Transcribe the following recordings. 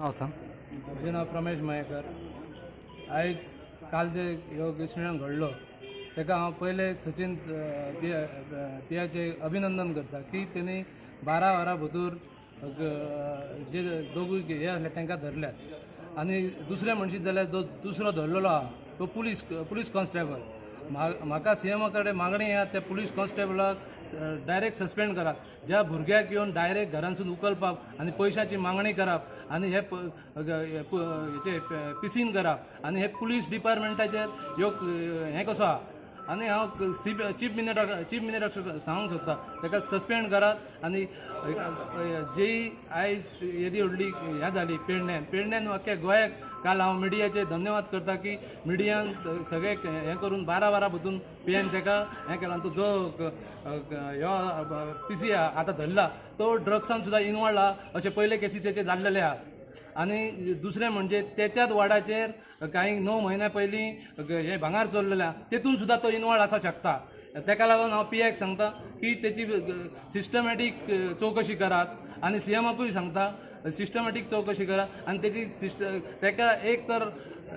नाव सांग. म्हजें नांव प्रमेश मयेकर. आयज काल जे ह्यो इन्सिडंट घडलो ताका हांव पयले सचिन पियाचे अभिनंदन करता की तेणी बारा वरां भितर जे दोगूय हे आसले तांकां धरल्यात. आनी दुसरे म्हणशीत जाल्यार जो दुसरो धरलेलो आहा तो पुलीस पुलीस कॉन्स्टेबल. म्हा- म्हाका सी एमा कडेन मागणी आहा त्या पुलीस कॉन्स्टेबलाक डायरेक्ट सस्पेंड करात ज्या भुरग्याक येवन डायरेक्ट घरांसून उकलपाक आनी पयशांची मागणी करप आनी हे हेचे पिसीन करप आनी हे पुलीस डिपार्टमेंटाचेर ह्यो हें कसो आहा आनी हांव सी चीफ मिनिस्टर चीफ मिनिस्टर सांगूंक सोदता. ताका सस्पेंड करात आनी जी आयज येदी व्हडली हें जाली पेडण्यान पेडण्यान अख्ख्या गोंयाक काल हांव मिडियाचे धन्यवाद करता की मिडियान सगळे हें करून बारा बारा भितून पीएन ताका हें केलां. तो जो क- ह्यो पी सी आतां धरला तो ड्रग्सान सुद्दां इनवॉल्ड अशें अशे पयले केसी तेचे जाल्लेले आहा आनी दुसरें म्हणजे त्याच्याच वाडाचेर काही णव म्हयन्या पयलीं हे भांगार चोरलेले आहा तेतून सुद्दां तो इनवॉल्ड आसा शकता. ताका लागून हांव पी एक्क सांगता की तेची सिस्टमॅटीक चवकशी करात. आनी सी एमाकूय सांगता सिस्टमॅटीक चवकशी करा आनी तेजी सिस्ट ताका एक तर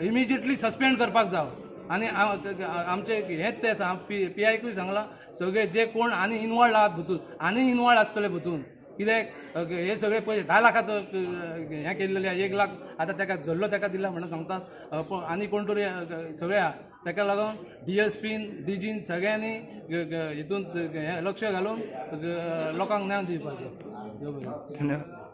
इमिजिएटली सस्पेंड करपाक जाव. आनी आमचे हेच ते आसा. पी पी आयकूय सांगला सगळे जे कोण आनी इनवॉल्ड आहात भितून आनी इनवॉल्ड आसतले भितून. कित्याक हे सगळे पयशे धा लाखाचो हें केल्लेले एक लाख आतां ताका धरलो ताका दिला म्हणून सांगतात. आनी कोण तरी सगळे आहा ताका लागून डी एस पीन डीजीन सगळ्यांनी हितून हें लक्ष घालून लोकांक ज्ञान दिवपाचो. धन्यवाद.